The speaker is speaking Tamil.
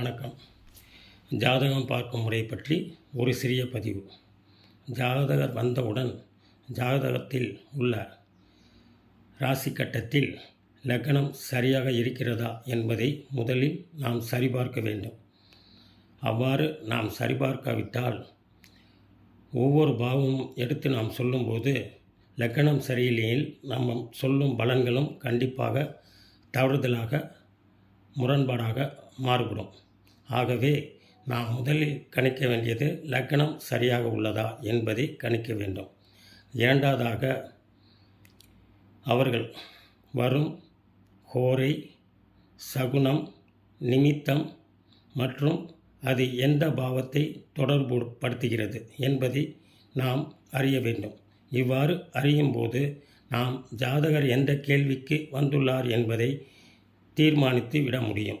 வணக்கம். ஜாதகம் பார்க்கும் முறை பற்றி ஒரு சிறிய பதிவு. ஜாதகர் வந்தவுடன் ஜாதகத்தில் உள்ள ராசி கட்டத்தில் லக்னம் சரியாக இருக்கிறதா என்பதை முதலில் நாம் சரிபார்க்க வேண்டும். அவ்வாறு நாம் சரிபார்க்காவிட்டால் ஒவ்வொரு பாவமும் எடுத்து நாம் சொல்லும்போது லக்கணம் சரியில்லையில் நம்ம சொல்லும் பலன்களும் கண்டிப்பாக தவறுதலாக முரண்பாடாக மாறுபடும். ஆகவே நாம் முதலில் கணிக்க வேண்டியது லக்னம் சரியாக உள்ளதா என்பதை கணிக்க வேண்டும். இரண்டாவதாக அவர்கள் வரும் ஹோரை சகுனம் நிமித்தம் மற்றும் அது எந்த பாவத்தை தொடர்பு படுத்துகிறது என்பதை நாம் அறிய வேண்டும். இவ்வாறு அறியும்போது நாம் ஜாதகர் எந்த கேள்விக்கு வந்துள்ளார் என்பதை தீர்மானித்து விட முடியும்.